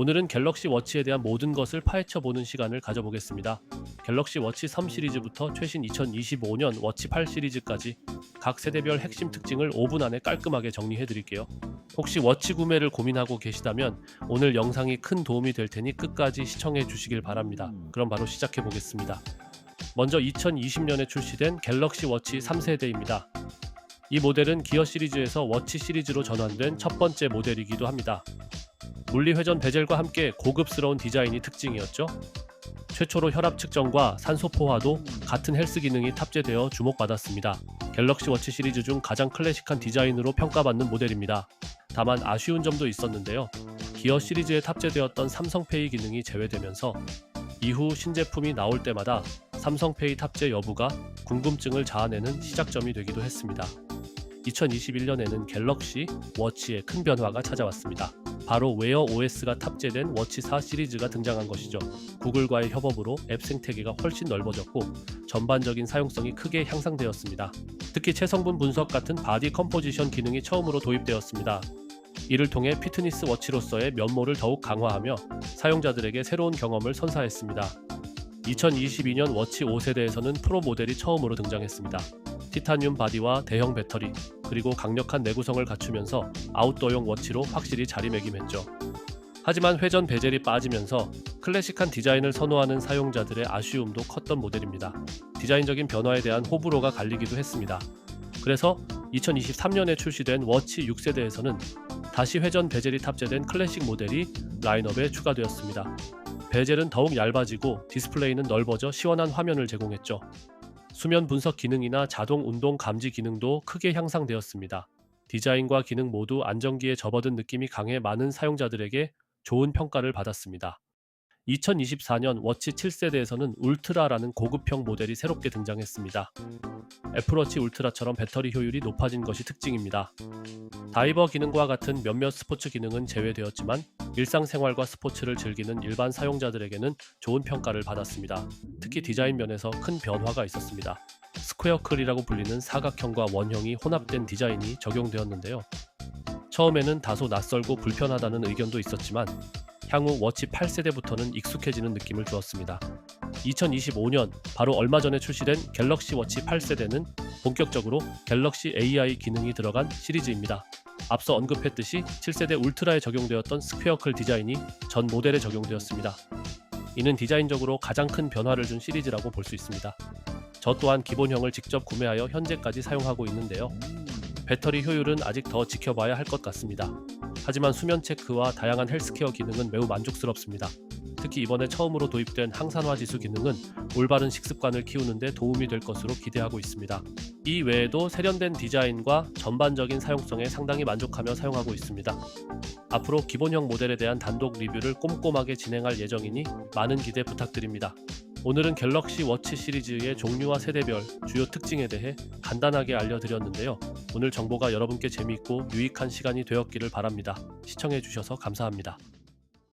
오늘은 갤럭시 워치에 대한 모든 것을 파헤쳐 보는 시간을 가져보겠습니다. 갤럭시 워치 3 시리즈부터 최신 2025년 워치 8 시리즈까지 각 세대별 핵심 특징을 5분 안에 깔끔하게 정리해 드릴게요. 혹시 워치 구매를 고민하고 계시다면 오늘 영상이 큰 도움이 될 테니 끝까지 시청해 주시길 바랍니다. 그럼 바로 시작해 보겠습니다. 먼저 2020년에 출시된 갤럭시 워치 3세대입니다. 이 모델은 기어 시리즈에서 워치 시리즈로 전환된 첫 번째 모델이기도 합니다. 물리 회전 베젤과 함께 고급스러운 디자인이 특징이었죠. 최초로 혈압 측정과 산소 포화도 같은 헬스 기능이 탑재되어 주목받았습니다. 갤럭시 워치 시리즈 중 가장 클래식한 디자인으로 평가받는 모델입니다. 다만 아쉬운 점도 있었는데요. 기어 시리즈에 탑재되었던 삼성페이 기능이 제외되면서 이후 신제품이 나올 때마다 삼성페이 탑재 여부가 궁금증을 자아내는 시작점이 되기도 했습니다. 2021년에는 갤럭시 워치에 큰 변화가 찾아왔습니다. 바로 웨어 OS가 탑재된 워치 4 시리즈가 등장한 것이죠. 구글과의 협업으로 앱 생태계가 훨씬 넓어졌고 전반적인 사용성이 크게 향상되었습니다. 특히 체성분 분석 같은 바디 컴포지션 기능이 처음으로 도입되었습니다. 이를 통해 피트니스 워치로서의 면모를 더욱 강화하며 사용자들에게 새로운 경험을 선사했습니다. 2022년 워치 5세대에서는 프로 모델이 처음으로 등장했습니다. 티타늄 바디와 대형 배터리, 그리고 강력한 내구성을 갖추면서 아웃도어용 워치로 확실히 자리매김했죠. 하지만 회전 베젤이 빠지면서 클래식한 디자인을 선호하는 사용자들의 아쉬움도 컸던 모델입니다. 디자인적인 변화에 대한 호불호가 갈리기도 했습니다. 그래서 2023년에 출시된 워치 6세대에서는 다시 회전 베젤이 탑재된 클래식 모델이 라인업에 추가되었습니다. 베젤은 더욱 얇아지고 디스플레이는 넓어져 시원한 화면을 제공했죠. 수면 분석 기능이나 자동 운동 감지 기능도 크게 향상되었습니다. 디자인과 기능 모두 안정기에 접어든 느낌이 강해 많은 사용자들에게 좋은 평가를 받았습니다. 2024년 워치 7세대에서는 울트라라는 고급형 모델이 새롭게 등장했습니다. 애플워치 울트라처럼 배터리 효율이 높아진 것이 특징입니다. 다이버 기능과 같은 몇몇 스포츠 기능은 제외되었지만 일상생활과 스포츠를 즐기는 일반 사용자들에게는 좋은 평가를 받았습니다. 특히 디자인 면에서 큰 변화가 있었습니다. 스퀘어 클이라고 불리는 사각형과 원형이 혼합된 디자인이 적용되었는데요. 처음에는 다소 낯설고 불편하다는 의견도 있었지만 향후 워치 8세대부터는 익숙해지는 느낌을 주었습니다. 2025년 바로 얼마 전에 출시된 갤럭시 워치 8세대는 본격적으로 갤럭시 AI 기능이 들어간 시리즈입니다. 앞서 언급했듯이 7세대 울트라에 적용되었던 스퀘어클 디자인이 전 모델에 적용되었습니다. 이는 디자인적으로 가장 큰 변화를 준 시리즈라고 볼 수 있습니다. 저 또한 기본형을 직접 구매하여 현재까지 사용하고 있는데요. 배터리 효율은 아직 더 지켜봐야 할 것 같습니다. 하지만 수면 체크와 다양한 헬스케어 기능은 매우 만족스럽습니다. 특히 이번에 처음으로 도입된 항산화 지수 기능은 올바른 식습관을 키우는데 도움이 될 것으로 기대하고 있습니다. 이 외에도 세련된 디자인과 전반적인 사용성에 상당히 만족하며 사용하고 있습니다. 앞으로 기본형 모델에 대한 단독 리뷰를 꼼꼼하게 진행할 예정이니 많은 기대 부탁드립니다. 오늘은 갤럭시 워치 시리즈의 종류와 세대별 주요 특징에 대해 간단하게 알려드렸는데요. 오늘 정보가 여러분께 재미있고 유익한 시간이 되었기를 바랍니다. 시청해주셔서 감사합니다.